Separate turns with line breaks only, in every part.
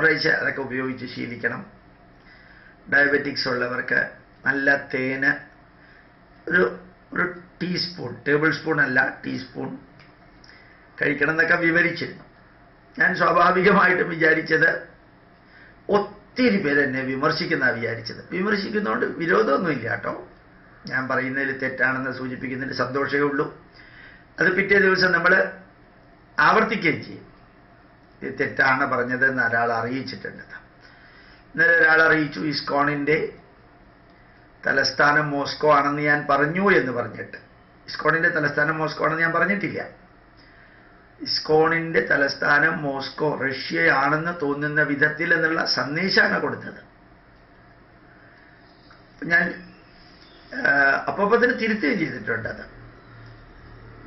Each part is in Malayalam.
കുറേശ്ശെ അതൊക്കെ ഉപയോഗിച്ച് ശീലിക്കണം. ഡയബറ്റിക്സ് ഉള്ളവർക്ക് നല്ല തേന് ഒരു ഒരു ടീസ്പൂൺ ടേബിൾ സ്പൂൺ അല്ല ടീസ്പൂൺ കഴിക്കണം എന്നൊക്കെ വിവരിച്ചിരുന്നു. ഞാൻ സ്വാഭാവികമായിട്ടും വിചാരിച്ചത് ഒത്തിരി പേര് എന്നെ വിമർശിക്കുന്ന വിചാരിച്ചത്. വിമർശിക്കുന്നതുകൊണ്ട് വിരോധമൊന്നുമില്ല കേട്ടോ. ഞാൻ പറയുന്നതിൽ തെറ്റാണെന്ന് സൂചിപ്പിക്കുന്നതിൽ സന്തോഷമേ ഉള്ളൂ. അത് പിറ്റേ ദിവസം നമ്മൾ ആവർത്തിക്കുകയും ചെയ്യും. ഇത് തെറ്റാണ് പറഞ്ഞത് എന്ന് ഒരാൾ അറിയിച്ചിട്ടുണ്ട്. ഇന്നലെ ഒരാൾ അറിയിച്ചു ഇസ്കോണിന്റെ തലസ്ഥാനം മോസ്കോ ആണെന്ന് ഞാൻ പറഞ്ഞു എന്ന് പറഞ്ഞിട്ട്. ഇസ്കോണിന്റെ തലസ്ഥാനം മോസ്കോ ആണെന്ന് ഞാൻ പറഞ്ഞിട്ടില്ല. ഇസ്കോണിന്റെ തലസ്ഥാനം മോസ്കോ റഷ്യയാണെന്ന് തോന്നുന്ന വിധത്തിൽ എന്നുള്ള സന്ദേശമാണ് കൊടുത്തത്. ഞാൻ അപ്പോൾ അതിന് തിരുത്തുകയും ചെയ്തിട്ടുണ്ട് അത്.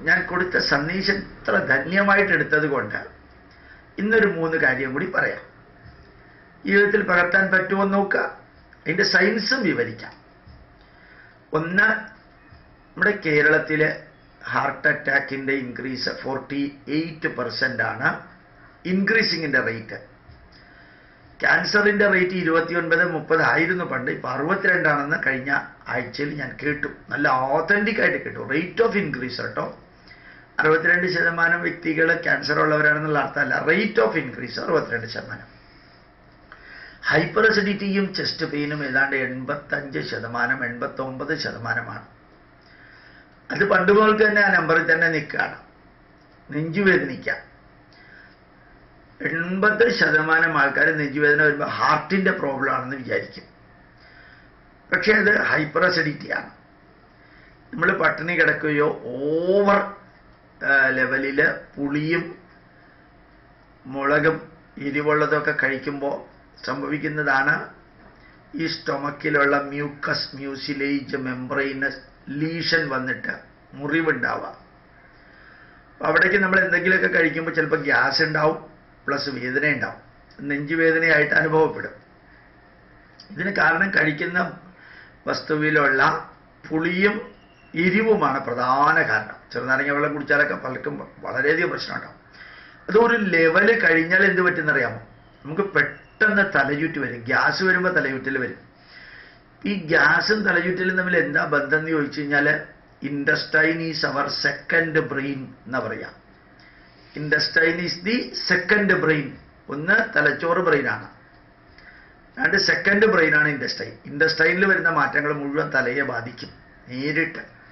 ഞാൻ കൊടുത്ത സന്ദേശം ഇത്ര ധന്യമായിട്ട് എടുത്തത് കൊണ്ട് ഇന്നൊരു മൂന്ന് കാര്യം കൂടി പറയാം. ജീവിതത്തിൽ പകർത്താൻ പറ്റുമോ നോക്കുക. അതിന്റെ സയൻസും വിവരിക്കാം. ഒന്ന് നമ്മുടെ കേരളത്തിലെ ഹാർട്ട് അറ്റാക്കിന്റെ ഇൻക്രീസ് ഫോർട്ടി എയ്റ്റ് പെർസെന്റ് ആണ് ഇൻക്രീസിങ്ങിന്റെ റേറ്റ് ക്യാൻസറിന്റെ റേറ്റ് ഇരുപത്തി ഒൻപത് മുപ്പത് ആയിരുന്നു പണ്ട്. ഇപ്പൊ അറുപത്തിരണ്ടാണെന്ന് കഴിഞ്ഞ ആഴ്ചയിൽ ഞാൻ കേട്ടു. നല്ല ഓതന്റിക് ആയിട്ട് കേട്ടു. റേറ്റ് ഓഫ് ഇൻക്രീസ് കേട്ടോ. അറുപത്തിരണ്ട് ശതമാനം വ്യക്തികൾ ക്യാൻസർ ഉള്ളവരാണെന്നുള്ള അർത്ഥമല്ല. റേറ്റ് ഓഫ് ഇൻക്രീസ് അറുപത്തിരണ്ട് ശതമാനം. ഹൈപ്പർ അസിഡിറ്റിയും ചെസ്റ്റ് പെയിനും ഏതാണ്ട് എൺപത്തഞ്ച് ശതമാനം എൺപത്തൊമ്പത് ശതമാനമാണ്. അത് പണ്ട് മുതൽക്ക് തന്നെ ആ നമ്പറിൽ തന്നെ നിൽക്കുകയാണ്. നെഞ്ചുവേദനിക്കാം. എൺപത് ശതമാനം ആൾക്കാർ നെഞ്ചുവേദന വരുമ്പോൾ ഹാർട്ടിന്റെ പ്രോബ്ലം ആണെന്ന് വിചാരിക്കും. പക്ഷേ അത് ഹൈപ്പർ അസിഡിറ്റിയാണ് നമ്മൾ പട്ടിണി കിടക്കുകയോ ഓവർ ലെവലിൽ പുളിയും മുളകും എരിവുള്ളതൊക്കെ കഴിക്കുമ്പോൾ സംഭവിക്കുന്നതാണ് ഈ സ്റ്റൊമക്കിലുള്ള മ്യൂക്കസ് മ്യൂസിലേജ് മെംബ്രെയിനസ് ലീഷൻ വന്നിട്ട് മുറിവുണ്ടാവുക. അപ്പോൾ അവിടേക്ക് നമ്മൾ എന്തെങ്കിലുമൊക്കെ കഴിക്കുമ്പോൾ ചിലപ്പോൾ ഗ്യാസ് ഉണ്ടാവും പ്ലസ് വേദന ഉണ്ടാവും. നെഞ്ചുവേദനയായിട്ട് അനുഭവപ്പെടും. ഇതിന് കാരണം കഴിക്കുന്ന വസ്തുവിലുള്ള പുളിയും എരിവുമാണ് പ്രധാന കാരണം. ചെറുനാരങ്ങ വെള്ളം കുടിച്ചാലൊക്കെ പലർക്കും വളരെയധികം പ്രശ്നമുണ്ടാവും. അതൊരു ലെവൽ കഴിഞ്ഞാൽ എന്ത് പറ്റുന്നറിയാമോ? നമുക്ക് പെട്ടെന്ന് തലചുറ്റ് വരും. ഗ്യാസ് വരുമ്പോൾ തലചുറ്റൽ വരും. ഈ ഗ്യാസും തലചുറ്റലും തമ്മിൽ എന്താ ബന്ധം എന്ന് ചോദിച്ചു കഴിഞ്ഞാൽ intestine is our second brain എന്ന് പറയാം. Intestine is the second brain ഒന്ന് തലച്ചോറ് ബ്രെയിനാണ് രണ്ട് സെക്കൻഡ് ബ്രെയിനാണ് ഇൻഡസ്റ്റൈൻ ഇൻഡസ്റ്റൈനിൽ വരുന്ന മാറ്റങ്ങൾ മുഴുവൻ തലയെ ബാധിക്കും. നേരിട്ട്.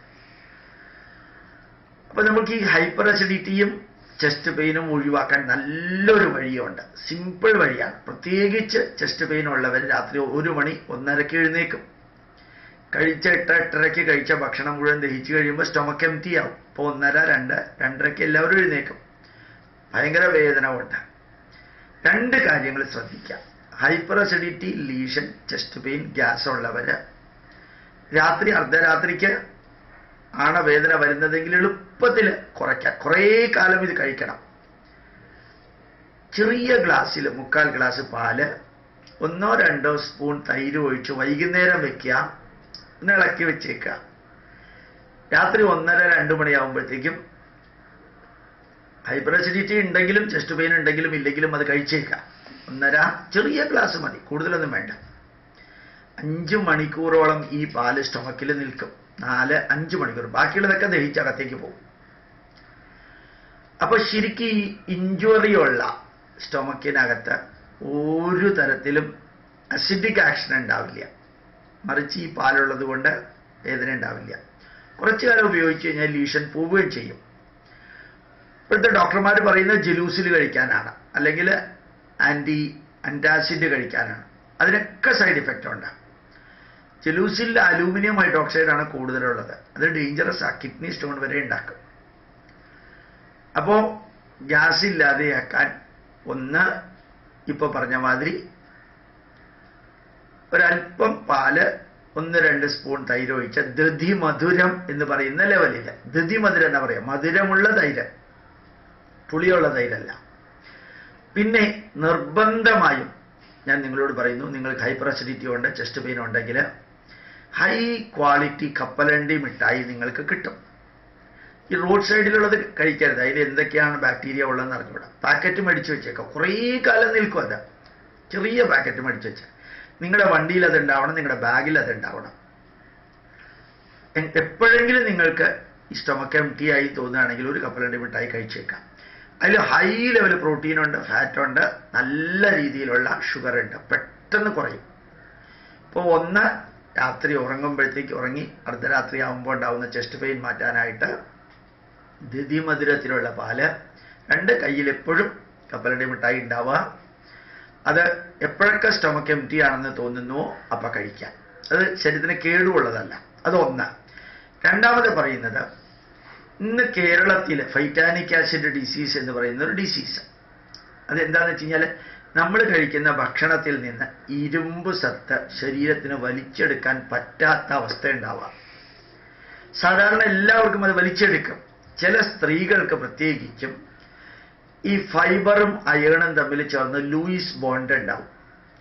അപ്പൊ നമുക്ക് ഈ ഹൈപ്പർ അസിഡിറ്റിയും ചെസ്റ്റ് പെയിനും ഒഴിവാക്കാൻ നല്ലൊരു വഴിയുണ്ട്. സിമ്പിൾ വഴിയാണ്. പ്രത്യേകിച്ച് ചെസ്റ്റ് പെയിൻ ഉള്ളവർ രാത്രി ഒരു മണി ഒന്നരക്ക് എഴുന്നേക്കും കഴിച്ച എട്ട് എട്ടരയ്ക്ക് കഴിച്ച ഭക്ഷണം മുഴുവൻ ദഹിച്ചു കഴിയുമ്പോൾ സ്റ്റൊമക്ക് എം ടി ആവും. ഇപ്പോൾ ഒന്നര രണ്ട് രണ്ടരയ്ക്ക് എല്ലാവരും എഴുന്നേക്കും ഭയങ്കര വേദന ഉണ്ട് രണ്ട് കാര്യങ്ങൾ ശ്രദ്ധിക്കാം hyper acidity lesion chest pain gas ഉള്ളവര് രാത്രി അർദ്ധരാത്രിക്ക് ആണ് വേദന വരുന്നതെങ്കിൽ എളുപ്പത്തിൽ കുറയ്ക്കാം. കുറേ കാലം ഇത് കഴിക്കണം. ചെറിയ ഗ്ലാസ്സിൽ മുക്കാൽ ഗ്ലാസ് പാൽ ഒന്നോ രണ്ടോ സ്പൂൺ തൈര് ഒഴിച്ച് വൈകുന്നേരം വെക്കുക. ഒന്ന് ഇളക്കി വെച്ചേക്കുക. രാത്രി ഒന്നര രണ്ട് മണിയാകുമ്പോഴത്തേക്കും ഹൈപ്പർ അസിഡിറ്റി ഉണ്ടെങ്കിലും ചെസ്റ്റ് പെയിൻ ഉണ്ടെങ്കിലും ഇല്ലെങ്കിലും അത് കഴിച്ചേക്കാം ഒന്നര ചെറിയ ഗ്ലാസ് മതി കൂടുതലൊന്നും വേണ്ട. അഞ്ച് മണിക്കൂറോളം ഈ പാൽ സ്റ്റൊമക്കിൽ നിൽക്കും. നാല് അഞ്ച് മണിക്കൂർ. ബാക്കിയുള്ളതൊക്കെ ദഹിച്ചകത്തേക്ക് പോകും. അപ്പൊ ശരിക്കും ഈ ഇഞ്ചുറിയുള്ള സ്റ്റൊമക്കിനകത്ത് ഒരു തരത്തിലും അസിഡിക് ആക്ഷൻ ഉണ്ടാവില്ല. മറിച്ച് ഈ പാലുള്ളത് കൊണ്ട് വേദന ഉണ്ടാവില്ല. കുറച്ചു കാലം ഉപയോഗിച്ച് കഴിഞ്ഞാൽ ലീഷൻ പോവുകയും ചെയ്യും. ഇപ്പോഴത്തെ ഡോക്ടർമാർ പറയുന്നത് ജലൂസിൽ കഴിക്കാനാണ്. അല്ലെങ്കിൽ ആന്റി അന്റാസിഡ് കഴിക്കാനാണ്. അതിനൊക്കെ സൈഡ് ഇഫക്റ്റ് ഉണ്ട്? ജലൂസിൽ അലൂമിനിയം ഹൈഡ്രോക്സൈഡ് ആണ് കൂടുതലുള്ളത്. അത് ഡേഞ്ചറസ് ആ. കിഡ്നി സ്റ്റോൺ വരെ ഉണ്ടാക്കും. അപ്പോൾ ഗ്യാസ് ഇല്ലാതെയാക്കാൻ ഒന്ന് ഇപ്പൊ പറഞ്ഞ മാതിരി ഒരല്പം പാൽ ഒന്ന് രണ്ട് സ്പൂൺ തൈര് ഒഴിച്ച ധൃതി മധുരം എന്ന് പറയുന്ന ലെവലിൽ ധൃതി മധുരം എന്നാ പറയാം? മധുരമുള്ള തൈര്. പുളിയുള്ള തൈരല്ല. പിന്നെ നിർബന്ധമായും ഞാൻ നിങ്ങളോട് പറയുന്നു നിങ്ങൾക്ക് ഹൈപ്പർ അസിഡിറ്റി ഉണ്ട് ചെസ്റ്റ് പെയിൻ ഉണ്ടെങ്കിൽ ഹൈ ക്വാളിറ്റി കപ്പലണ്ടി മിഠായി നിങ്ങൾക്ക് കിട്ടും. ഈ റോഡ് സൈഡിലുള്ളത് കഴിക്കരുത്. അതിൽ എന്തൊക്കെയാണ് ബാക്ടീരിയ ഉള്ളതെന്ന് അറിഞ്ഞുകൂടാ. പാക്കറ്റ് മേടിച്ച് വെച്ചേക്കാം. കുറേ കാലം നിൽക്കും അത്. ചെറിയ പാക്കറ്റ് മേടിച്ച് വെച്ചാൽ നിങ്ങളുടെ വണ്ടിയിൽ അത് ഉണ്ടാവണം നിങ്ങളുടെ ബാഗിൽ അത് ഉണ്ടാവണം. എപ്പോഴെങ്കിലും നിങ്ങൾക്ക് സ്റ്റൊമക്ക് എം ടി ആയി തോന്നുകയാണെങ്കിൽ ഒരു കപ്പലണ്ടി മിഠായി കഴിച്ചേക്കാം. അതിൽ ഹൈ ലെവൽ പ്രോട്ടീൻ ഉണ്ട് ഫാറ്റ് ഉണ്ട് നല്ല രീതിയിലുള്ള ഷുഗർ ഉണ്ട്. പെട്ടെന്ന് കുറയും. ഇപ്പോൾ ഒന്ന് രാത്രി ഉറങ്ങുമ്പോഴത്തേക്ക് ഉറങ്ങി അർദ്ധരാത്രി ആകുമ്പോൾ ഉണ്ടാവുന്ന ചെസ്റ്റ് പെയിൻ മാറ്റാനായിട്ട് ദ്വിതിമധുരത്തിലുള്ള പാൽ രണ്ട് കയ്യിൽ എപ്പോഴും കപ്പലണ്ടി മിഠായി ഉണ്ടാവുക. അത് എപ്പോഴൊക്കെ സ്റ്റൊമക്ക് എം ടി ആണെന്ന് തോന്നുന്നുവോ അപ്പം കഴിക്കാം അത് ശരീരത്തിന് കേടുള്ളതല്ല അതൊന്ന് രണ്ടാമത് പറയുന്നത് ഇന്ന് കേരളത്തിൽ ഫൈറ്റാനിക് ആസിഡ് ഡിസീസ് എന്ന് പറയുന്ന ഒരു ഡിസീസ് അതെന്താണെന്ന് വെച്ച് കഴിഞ്ഞാൽ നമ്മൾ കഴിക്കുന്ന ഭക്ഷണത്തിൽ നിന്ന് ഇരുമ്പ് സത്ത് ശരീരത്തിന് വലിച്ചെടുക്കാൻ പറ്റാത്ത അവസ്ഥ ഉണ്ടാവാം സാധാരണ എല്ലാവർക്കും അത് വലിച്ചെടുക്കും. ചില സ്ത്രീകൾക്ക് പ്രത്യേകിച്ചും ഈ ഫൈബറും അയേണും തമ്മിൽ ചേർന്ന് ലൂയിസ് ബോണ്ട് ഉണ്ടാവും.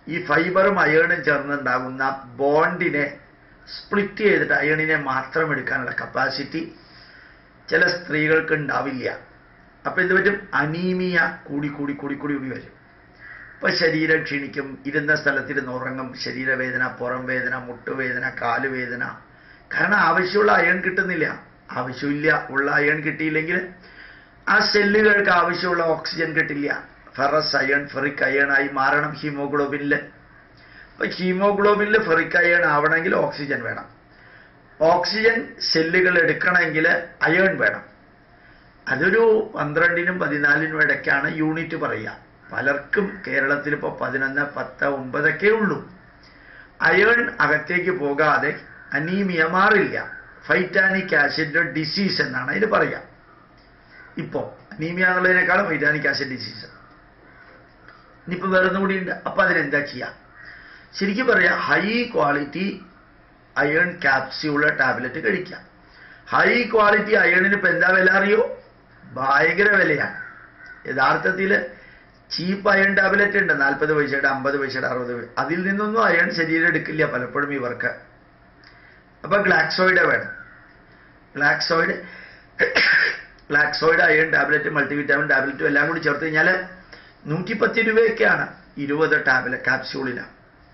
ഈ ഫൈബറും അയേണും ചേർന്നുണ്ടാകുന്ന ബോണ്ടിനെ സ്പ്ലിറ്റ് ചെയ്തിട്ട് അയണിനെ മാത്രം എടുക്കാനുള്ള കപ്പാസിറ്റി ചില സ്ത്രീകൾക്ക് ഉണ്ടാവില്ല. അപ്പൊ എന്ത് പറ്റും? അനീമിയ കൂടി കൂടി കൂടി കൂടി വരും. ഇപ്പൊ ശരീരം ക്ഷീണിക്കും. ഇരുന്ന സ്ഥലത്തിരുന്ന് ഉറങ്ങും. ശരീരവേദന പുറം വേദന മുട്ടുവേദന കാലുവേദന. കാരണം ആവശ്യമുള്ള അയൺ കിട്ടുന്നില്ല. ആവശ്യമില്ല. ഉള്ള അയൺ കിട്ടിയില്ലെങ്കിൽ ആ സെല്ലുകൾക്ക് ആവശ്യമുള്ള ഓക്സിജൻ കിട്ടില്ല. ഫെറസ് അയൺ ഫെറിക് അയൺ ആയി മാറണം ഹീമോഗ്ലോബിനിൽ അപ്പൊ ഹീമോഗ്ലോബിനിൽ ഫെറിക് അയൺ ആവണമെങ്കിൽ ഓക്സിജൻ വേണം. ഓക്സിജൻ സെല്ലുകൾ എടുക്കണമെങ്കിൽ അയൺ വേണം. അതൊരു പന്ത്രണ്ടിനും പതിനാലിനും ഇടയ്ക്കാണ് യൂണിറ്റ് പറയുക. പലർക്കും കേരളത്തിൽ ഇപ്പോൾ പതിനൊന്ന് പത്ത് ഒമ്പതൊക്കെ ഉള്ളൂ. അയൺ അകത്തേക്ക് പോകാതെ അനീമിയ മാറില്ല. ഫൈറ്റാനിക് ആസിഡ് ഡിസീസ് എന്നാണ് അതിന് പറയുക ഇപ്പോൾ അനീമിയ എന്നുള്ളതിനേക്കാളും ഫൈറ്റാനിക് ആസിഡ് ഡിസീസ് ഇനിയിപ്പോൾ വേറെ കൂടി ഉണ്ട്. അപ്പം അതിനെന്താ ചെയ്യുക ശരിക്കും പറയാം high quality iron capsule tablet കഴിക്കാം ഹൈ ക്വാളിറ്റി അയണിന് ഇപ്പം എന്താ വില അറിയോ? ഭയങ്കര വിലയാണ് യഥാർത്ഥത്തിൽ ചീപ്പ് അയൺ ടാബ്ലറ്റ് ഉണ്ട്. നാൽപ്പത് പൈസയുടെ അമ്പത് പൈസയുടെ അറുപത് അതിൽ നിന്നൊന്നും അയൺ ശരീരം എടുക്കില്ല പലപ്പോഴും ഇവർക്ക്. അപ്പൊ ഗ്ലാക്സോയിഡ് വേണം. ഗ്ലാക്സോയിഡ് ഗ്ലാക്സോയിഡ് അയൺ ടാബ്ലറ്റ് മൾട്ടിവിറ്റാമിൻ ടാബ്ലറ്റും എല്ലാം കൂടി ചേർത്ത് കഴിഞ്ഞാൽ നൂറ്റിപ്പത്ത് രൂപയൊക്കെയാണ് ഇരുപത് ടാബ്ലറ്റ് കാപ്സ്യൂളിന്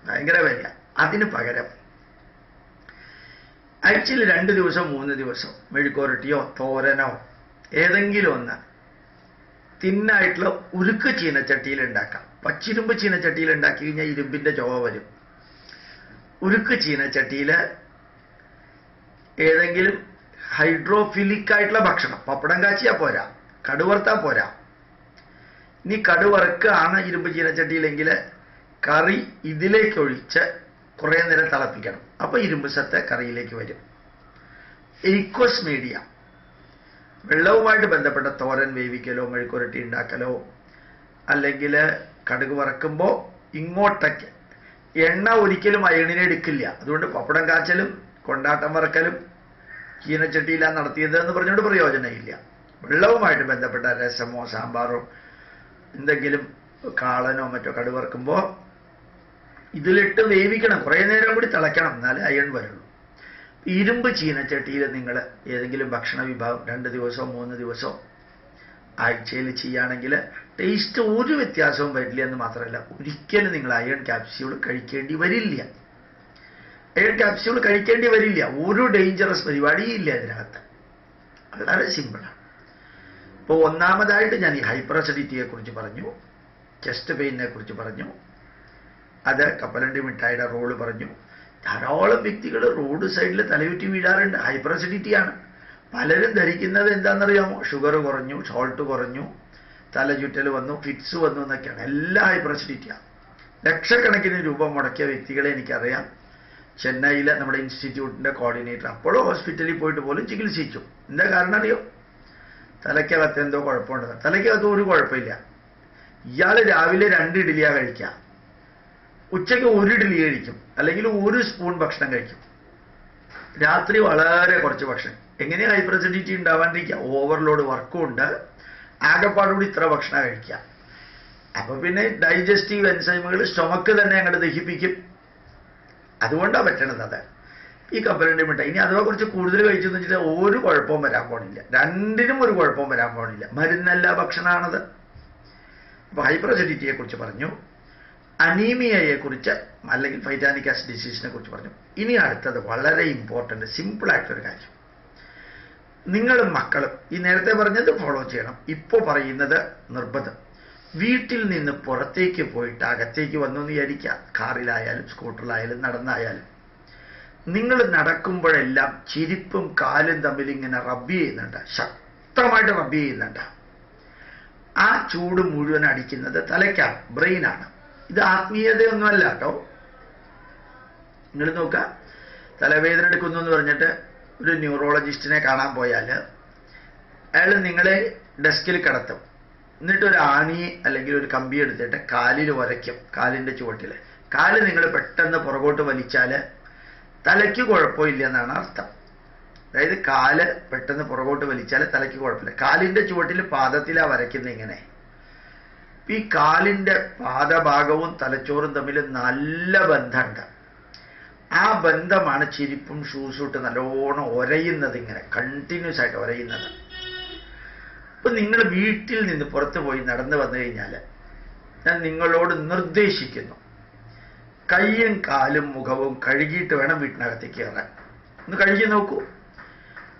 ഭയങ്കര വില അതിന് പകരം ആഴ്ചയിൽ രണ്ട് ദിവസം മൂന്ന് ദിവസം മെഴുക്കോരട്ടിയോ തോരനോ ഏതെങ്കിലും ഒന്ന് തിന്നായിട്ടുള്ള ഉരുക്ക് ചീനച്ചട്ടിയിൽ ഉണ്ടാക്കാം. പച്ചിരുമ്പ് ചീനച്ചട്ടിയിൽ ഉണ്ടാക്കി കഴിഞ്ഞാൽ ഇരുമ്പിന്റെ ചോവ വരും. ഉരുക്ക് ചീനച്ചട്ടിയിൽ ഏതെങ്കിലും ഹൈഡ്രോഫിലിക് ആയിട്ടുള്ള ഭക്ഷണം. പപ്പടം കാച്ചിയാ പോരാ. കടുവറുത്താ പോരാ. ഇനി കടുവറുക്കാണ് ഇരുമ്പ് ചീനച്ചട്ടിയിലെങ്കിൽ കറി ഇതിലേക്ക് ഒഴിച്ച് കുറേ നേരം തിളപ്പിക്കണം. അപ്പൊ ഇരുമ്പ് സത്ത് കറിയിലേക്ക് വരും. Aqueous media. വെള്ളവുമായിട്ട് ബന്ധപ്പെട്ട തോരൻ വേവിക്കലോ മെഴുക്കുരട്ടി ഉണ്ടാക്കലോ അല്ലെങ്കിൽ കടുക് വറക്കുമ്പോൾ ഇങ്ങോട്ടേക്ക്. എണ്ണ ഒരിക്കലും അയണിനെ എടുക്കില്ല. അതുകൊണ്ട് പപ്പടം കാച്ചലും കൊണ്ടാട്ടം വറക്കലും ചീനച്ചട്ടിയിലാണ് നടത്തിയത് എന്ന് പറഞ്ഞുകൊണ്ട് പ്രയോജനമില്ല. വെള്ളവുമായിട്ട് ബന്ധപ്പെട്ട രസമോ സാമ്പാറോ എന്തെങ്കിലും കാളനോ മറ്റോ കടുവറക്കുമ്പോൾ ഇതിലിട്ട് വേവിക്കണം. കുറേ നേരം കൂടി തിളയ്ക്കണം. എന്നാലേ അയൺ വരുള്ളൂ. ഇരുമ്പ് ചീനച്ചട്ടിയിൽ നിങ്ങൾ ഏതെങ്കിലും ഭക്ഷണ വിഭാഗം രണ്ട് ദിവസമോ മൂന്ന് ദിവസമോ ആഴ്ചയിൽ ചെയ്യുകയാണെങ്കിൽ ടേസ്റ്റ് ഒരു വ്യത്യാസവും വരില്ല എന്ന് മാത്രമല്ല ഒരിക്കലും നിങ്ങൾ അയൺ ക്യാപ്സ്യൂൾ കഴിക്കേണ്ടി വരില്ല. അയൺ ക്യാപ്സ്യൂൾ കഴിക്കേണ്ടി വരില്ല. ഒരു ഡേഞ്ചറസ് പരിപാടിയും ഇല്ല അതിനകത്ത് വളരെ സിമ്പിളാണ് ഇപ്പോൾ ഒന്നാമതായിട്ട് ഞാൻ ഈ ഹൈപ്പർ അസിഡിറ്റിയെ കുറിച്ച് പറഞ്ഞു ചെസ്റ്റ് പെയിനെ കുറിച്ച് പറഞ്ഞു അത് കപ്പലണ്ടി മിഠായിയുടെ റോൾ പറഞ്ഞു. ധാരാളം വ്യക്തികൾ റോഡ് സൈഡിൽ തലയുറ്റി വീഴാറുണ്ട്. ഹൈപ്പർ ആണ് പലരും ധരിക്കുന്നത് എന്താണെന്നറിയാമോ? ഷുഗർ കുറഞ്ഞു ഷോൾട്ട് കുറഞ്ഞു തലചുറ്റൽ വന്നു ഫിറ്റ്സ് വന്നു എന്നൊക്കെയാണ്. എല്ലാ ഹൈപ്പർ അസിഡിറ്റിയാണ് ലക്ഷക്കണക്കിന് രൂപ മുടക്കിയ വ്യക്തികളെ എനിക്കറിയാം. ചെന്നൈയിലെ നമ്മുടെ ഇൻസ്റ്റിറ്റ്യൂട്ടിന്റെ കോർഡിനേറ്റർ അപ്പോഴും ഹോസ്പിറ്റലിൽ പോയിട്ട് പോലും ചികിത്സിച്ചു. എന്താ കാരണം അറിയോ? തലയ്ക്കകത്ത് എന്തോ കുഴപ്പമുണ്ട് തലയ്ക്കകത്ത് ഒരു കുഴപ്പമില്ല. ഇയാൾ രാവിലെ രണ്ട് ഇഡ്ഡലിയാണ് കഴിക്കുക. ഉച്ചയ്ക്ക് ഒരു ഇഡ്ഡലി കഴിക്കും. അല്ലെങ്കിൽ ഒരു സ്പൂൺ ഭക്ഷണം കഴിക്കും. രാത്രി വളരെ കുറച്ച് ഭക്ഷണം. എങ്ങനെയാണ് ഹൈപ്പർ അസിഡിറ്റി ഉണ്ടാവാണ്ടിരിക്കുക? ഓവർലോഡ് വർക്കും ഉണ്ട്. ആകെപ്പാടുകൂടി ഇത്ര ഭക്ഷണം കഴിക്കുക. അപ്പൊ പിന്നെ ഡൈജസ്റ്റീവ് എൻസൈമുകൾ സ്റ്റൊമക്ക് തന്നെ അങ്ങോട്ട് ദഹിപ്പിക്കും. അതുകൊണ്ടാണ് പറ്റണത് അത്. ഈ കപ്പലണ്ടി മിഠായി. ഇനി അഥവാ കുറച്ച് കൂടുതൽ കഴിച്ചു എന്ന് വെച്ചിട്ട് ഒരു കുഴപ്പവും വരാൻ പോണില്ല. രണ്ടിനും ഒരു കുഴപ്പവും വരാൻ പോണില്ല. മരുന്നല്ല ഭക്ഷണമാണത് അപ്പൊ ഹൈപ്പർ കുറിച്ച് പറഞ്ഞു. അനീമിയയെ കുറിച്ച് അല്ലെങ്കിൽ ഫൈറ്റാനിക് ആസിഡ് ഡിസീസിനെ കുറിച്ച് പറഞ്ഞു. ഇനി അടുത്തത് വളരെ ഇമ്പോർട്ടന്റ് സിമ്പിളായിട്ടൊരു കാര്യം. നിങ്ങളും മക്കളും ഈ നേരത്തെ പറഞ്ഞത് ഫോളോ ചെയ്യണം. ഇപ്പോൾ പറയുന്നത് നിർബന്ധം. വീട്ടിൽ നിന്ന് പുറത്തേക്ക് പോയിട്ട് അകത്തേക്ക് വന്നു എന്ന് വിചാരിക്കാം കാറിലായാലും സ്കൂട്ടറിലായാലും നടന്നായാലും. നിങ്ങൾ നടക്കുമ്പോഴെല്ലാം ചിരിപ്പും കാലും തമ്മിൽ ഇങ്ങനെ റബ്ബ് ചെയ്യുന്നുണ്ട്. ശക്തമായിട്ട് റബ്ബ് ചെയ്യുന്നുണ്ട്. ആ ചൂട് മുഴുവൻ അടിക്കുന്നത് തലയ്ക്കാണ് ബ്രെയിനാണ് ഇത് ആത്മീയതയൊന്നുമല്ല കേട്ടോ. നിങ്ങൾ നോക്കുക തലവേദന എടുക്കുന്നു എന്ന് പറഞ്ഞിട്ട് ഒരു ന്യൂറോളജിസ്റ്റിനെ കാണാൻ പോയാൽ അയാൾ നിങ്ങളെ ഡെസ്കിൽ കിടത്തും. എന്നിട്ട് ഒരു ആണി അല്ലെങ്കിൽ ഒരു കമ്പി എടുത്തിട്ട് കാലിൽ ഉരയ്ക്കും കാലിന്റെ ചുവട്ടിൽ കാൽ നിങ്ങൾ പെട്ടെന്ന് പുറകോട്ട് വലിച്ചാൽ തലയ്ക്ക് കുഴപ്പമില്ല എന്നാണ് അർത്ഥം. അതായത് കാൽ പെട്ടെന്ന് പുറകോട്ട് വലിച്ചാൽ തലയ്ക്ക് കുഴപ്പമില്ല. കാലിന്റെ ചുവട്ടിൽ പാദത്തിലാ വരയ്ക്കുന്നത് ഇങ്ങനെ. ഈ കാലിന്റെ പാദഭാഗവും തലച്ചോറും തമ്മിൽ നല്ല ബന്ധമുണ്ട്. ആ ബന്ധമാണ് ചിരിപ്പും ഷൂസും ഇട്ട് നല്ലോണം ഒരയുന്നത് ഇങ്ങനെ കണ്ടിന്യൂസ് ആയിട്ട് ഒരയുന്നത്. അപ്പൊ നിങ്ങൾ വീട്ടിൽ നിന്ന് പുറത്തു പോയി നടന്നു വന്നു കഴിഞ്ഞാൽ ഞാൻ നിങ്ങളോട് നിർദ്ദേശിക്കുന്നു. കയ്യും കാലും മുഖവും കഴുകിയിട്ട് വേണം വീട്ടിനകത്തേക്ക് കയറാൻ. ഒന്ന് കഴുകി നോക്കൂ.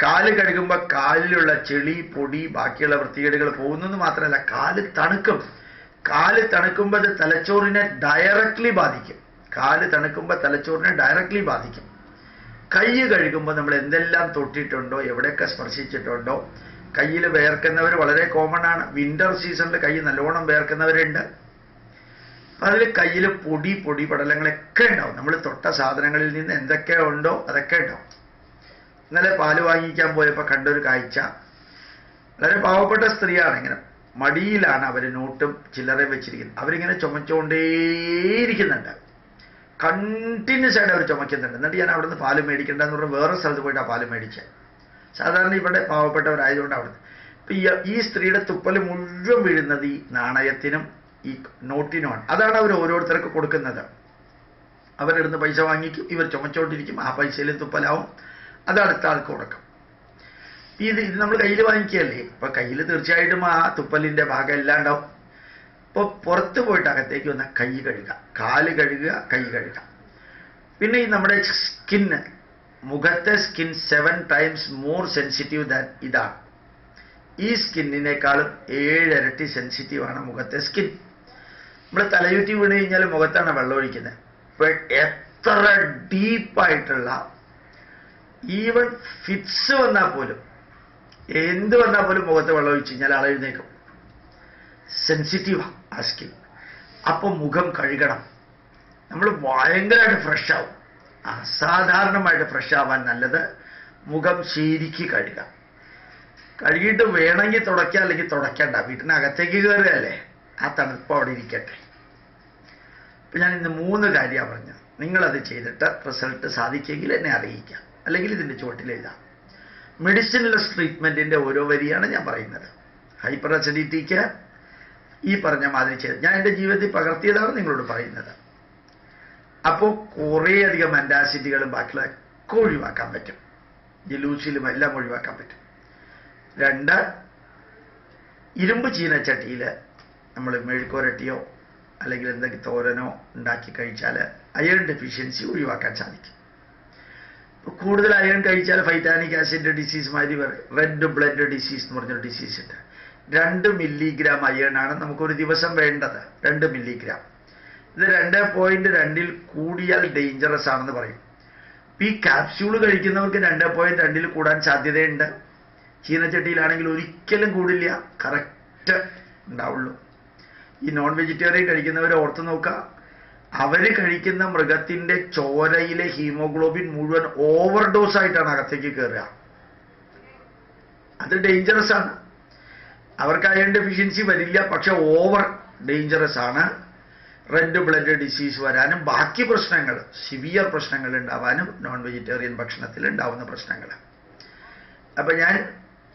കാൽ കഴുകുമ്പോൾ കാലിലുള്ള ചെളി പൊടി ബാക്കിയുള്ള വൃത്തികേടുകൾ പോകുന്നെന്ന് മാത്രമല്ല കാൽ തണുക്കും. കാൽ തണുക്കുമ്പോൾ അത് തലച്ചോറിനെ ഡയറക്റ്റ്ലി ബാധിക്കും. കാൽ തണുക്കുമ്പോൾ തലച്ചോറിനെ ഡയറക്റ്റ്ലി ബാധിക്കും. കൈ കഴുകുമ്പോൾ നമ്മൾ എന്തെല്ലാം തൊട്ടിട്ടുണ്ടോ എവിടെയൊക്കെ സ്പർശിച്ചിട്ടുണ്ടോ കയ്യിൽ വേർക്കുന്നവർ വളരെ കോമൺ ആണ്. വിന്റർ സീസണിൽ കൈ നല്ലോണം വേർക്കുന്നവരുണ്ട്. അതിൽ കയ്യിൽ പൊടി പൊടി പടലങ്ങളൊക്കെ ഉണ്ടാവും. നമ്മൾ തൊട്ട സാധനങ്ങളിൽ നിന്ന് എന്തൊക്കെ ഉണ്ടോ അതൊക്കെ ഉണ്ടാവും. ഇന്നലെ പാൽ വാങ്ങിക്കാൻ പോയപ്പോൾ കണ്ടൊരു കാഴ്ച. വളരെ പാവപ്പെട്ട സ്ത്രീയാണ് ഇങ്ങനെ. മടിയിലാണ് അവർ നോട്ടും ചില്ലറ വെച്ചിരിക്കുന്നത്. അവരിങ്ങനെ ചുമച്ചുകൊണ്ടേയിരിക്കുന്നുണ്ട്. കണ്ടിന്യൂസ് ആയിട്ട് അവർ ചുമക്കുന്നുണ്ട്. എന്നിട്ട് ഞാൻ അവിടുന്ന് പാൽ മേടിക്കേണ്ടെന്ന് പറഞ്ഞ് വേറെ സ്ഥലത്ത് പോയിട്ട് ആ പാൽ മേടിച്ചത് സാധാരണ ഇവിടെ പാവപ്പെട്ടവരായതുകൊണ്ട് അവിടുന്ന്. ഇപ്പം ഈ സ്ത്രീയുടെ തുപ്പൽ മുഴുവൻ വീഴുന്നത് ഈ നാണയത്തിനും ഈ നോട്ടിനുമാണ്. അതാണ് അവർ ഓരോരുത്തർക്ക് കൊടുക്കുന്നത്. അവരെടുന്ന് പൈസ വാങ്ങിക്കും ഇവർ ചുമച്ചോണ്ടിരിക്കും ആ പൈസയിൽ തുപ്പലാവും. അത് അടുത്ത ആൾക്ക് കൊടുക്കും. ഇത് ഇത് നമ്മൾ കയ്യിൽ വാങ്ങിക്കുകയല്ലേ ഇപ്പൊ കയ്യിൽ തീർച്ചയായിട്ടും ആ തുപ്പലിന്റെ ഭാഗം എല്ലാം ഉണ്ടാവും ഇപ്പോൾ പുറത്ത് പോയിട്ട് അകത്തേക്ക് വന്ന കൈ കഴുകുക. കാൽ കഴുകുക കൈ കഴുകുക. പിന്നെ ഈ നമ്മുടെ സ്കിന്ന് മുഖത്തെ skin seven times more sensitive than ഇതാണ്. ഈ സ്കിന്നിനേക്കാളും ഏഴിരട്ടി സെൻസിറ്റീവ് ആണ് മുഖത്തെ സ്കിൻ നമ്മൾ തലയുറ്റി വീണ് കഴിഞ്ഞാൽ മുഖത്താണ് വെള്ളം ഒഴിക്കുന്നത് ഇപ്പൊ എത്ര ഡീപ്പായിട്ടുള്ള ഈവൻ ഫിറ്റ്സ് വന്നാൽ പോലും എന്ത് വന്നാൽ പോലും മുഖത്ത് വെള്ളം ഒഴിച്ച് കഴിഞ്ഞാൽ ആൾ എഴുന്നേക്കും സെൻസിറ്റീവാണ് ആ സ്കിൻ അപ്പോൾ മുഖം കഴുകണം. നമ്മൾ ഭയങ്കരമായിട്ട് ഫ്രഷ് ആവും. അസാധാരണമായിട്ട് ഫ്രഷ് ആവാൻ നല്ലത് മുഖം ശരിക്ക് കഴുകുക. കഴുകിയിട്ട് വേണമെങ്കിൽ തുടയ്ക്കുക അല്ലെങ്കിൽ തുടയ്ക്കണ്ട. വീട്ടിനകത്തേക്ക് കയറുകയല്ലേ? ആ തണുപ്പ് അവിടെ ഇരിക്കട്ടെ. ഇപ്പം ഞാൻ ഇന്ന് മൂന്ന് കാര്യമാണ് പറഞ്ഞത്. നിങ്ങളത് ചെയ്തിട്ട് റിസൾട്ട് സാധിക്കുമെങ്കിൽ എന്നെ അറിയിക്കാം അല്ലെങ്കിൽ ഇതിന്റെ ചുവട്ടിൽ എഴുതാം. മെഡിസിൻലെസ് ട്രീറ്റ്മെന്റിന്റെ ഓരോ വരിയാണ് ഞാൻ പറയുന്നത്. ഹൈപ്പർ അസിഡിറ്റിക്ക് ഈ പറഞ്ഞ മാതിരി ചെയ്ത്. ഞാൻ എന്റെ ജീവിതത്തിൽ പകർത്തിയതാണ് നിങ്ങളോട് പറയുന്നത്. അപ്പോൾ കുറേയധികം മെന്റാസിറ്റികളും ബാക്കിയുള്ളതൊക്കെ ഒഴിവാക്കാൻ പറ്റും. ജലൂസിലും എല്ലാം ഒഴിവാക്കാൻ പറ്റും. രണ്ട് ഇരുമ്പ് ചീനച്ചട്ടിയിൽ നമ്മൾ മെഴുക്കുരട്ടിയോ അല്ലെങ്കിൽ എന്തെങ്കിലും തോരനോ ഉണ്ടാക്കി കഴിച്ചാൽ അയൺ ഡെഫിഷ്യൻസി ഒഴിവാക്കാൻ സാധിക്കും. കൂടുതൽ അയൺ കഴിച്ചാൽ ഫൈറ്റാനിക് ആസിഡ് ഡിസീസ് മാതിരി റെഡ് ബ്ലഡ് ഡിസീസ് എന്ന് പറഞ്ഞൊരു ഡിസീസ് ഉണ്ട്. രണ്ട് മില്ലിഗ്രാം അയൺ ആണ് നമുക്കൊരു ദിവസം വേണ്ടത്. രണ്ട് മില്ലിഗ്രാം ഇത് രണ്ട് പോയിന്റ് രണ്ടിൽ കൂടിയാൽ ഡേഞ്ചറസ് ആണെന്ന് പറയും. ഈ കാപ്സ്യൂൾ കഴിക്കുന്നവർക്ക് രണ്ട് പോയിന്റ് രണ്ടിൽ കൂടാൻ സാധ്യതയുണ്ട്. ചീനച്ചട്ടിയിലാണെങ്കിൽ ഒരിക്കലും കൂടില്ല. കറക്റ്റ് ഉണ്ടാവുള്ളൂ. ഈ നോൺ വെജിറ്റേറിയൻ കഴിക്കുന്നവരെ ഓർത്ത് നോക്കുക. അവർ കഴിക്കുന്ന മൃഗത്തിന്റെ ചോരയിലെ ഹീമോഗ്ലോബിൻ മുഴുവൻ ഓവർഡോസ് ആയിട്ടാണ് അകത്തേക്ക് കയറുക അത് ഡേഞ്ചറസ് ആണ്. അവർക്ക് അയൺ ഡെഫിഷ്യൻസി വരില്ല പക്ഷെ ഓവർ ഡേഞ്ചറസ് ആണ്. റെഡ് ബ്ലഡ് ഡിസീസ് വരാനും ബാക്കി പ്രശ്നങ്ങൾ സിവിയർ പ്രശ്നങ്ങൾ ഉണ്ടാവാനും നോൺ വെജിറ്റേറിയൻ ഭക്ഷണത്തിൽ ഉണ്ടാവുന്ന പ്രശ്നങ്ങൾ. അപ്പം ഞാൻ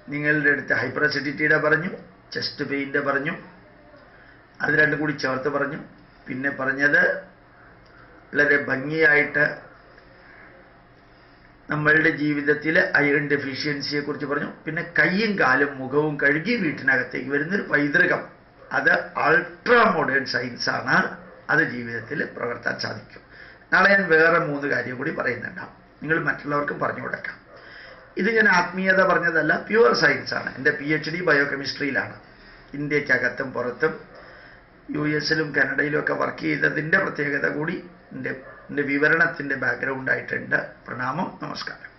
നിങ്ങളുടെ അടുത്ത് ഹൈപ്പർ അസിഡിറ്റിയുടെ പറഞ്ഞു ചെസ്റ്റ് പെയിന്റെ പറഞ്ഞു അത് രണ്ടും കൂടി ചേർത്ത് പറഞ്ഞു. പിന്നെ പറഞ്ഞത് വളരെ ഭംഗിയായിട്ട് നമ്മളുടെ ജീവിതത്തിൽ അയൺ ഡെഫിഷ്യൻസിയെ കുറിച്ച് പറഞ്ഞു. പിന്നെ കൈയും കാലും മുഖവും കഴുകി വീട്ടിനകത്തേക്ക് വരുന്നൊരു പൈതൃകം. അത് അൾട്രാ മോഡേൺ സയൻസ് ആണ്. അത് ജീവിതത്തിൽ പ്രവർത്താൻ സാധിക്കും. നാളെ ഞാൻ വേറെ മൂന്ന് കാര്യം കൂടി പറയുന്നുണ്ടാവും നിങ്ങൾ മറ്റുള്ളവർക്കും പറഞ്ഞു കൊടുക്കാം. ഇത് ഞാൻ ആത്മീയത പറഞ്ഞതല്ല പ്യുവർ സയൻസ് ആണ്. എന്റെ പി എച്ച് ഡി ബയോകെമിസ്ട്രിയിലാണ് ഇന്ത്യക്കകത്തും പുറത്തും യു എസിലും കാനഡയിലും ഒക്കെ വർക്ക് ചെയ്തതിന്റെ പ്രത്യേകത കൂടി എന്റെ എന്റെ വിവരണത്തിന്റെ ബാക്ക്ഗ്രൗണ്ടായിട്ടുണ്ട് പ്രണാമം നമസ്കാരം.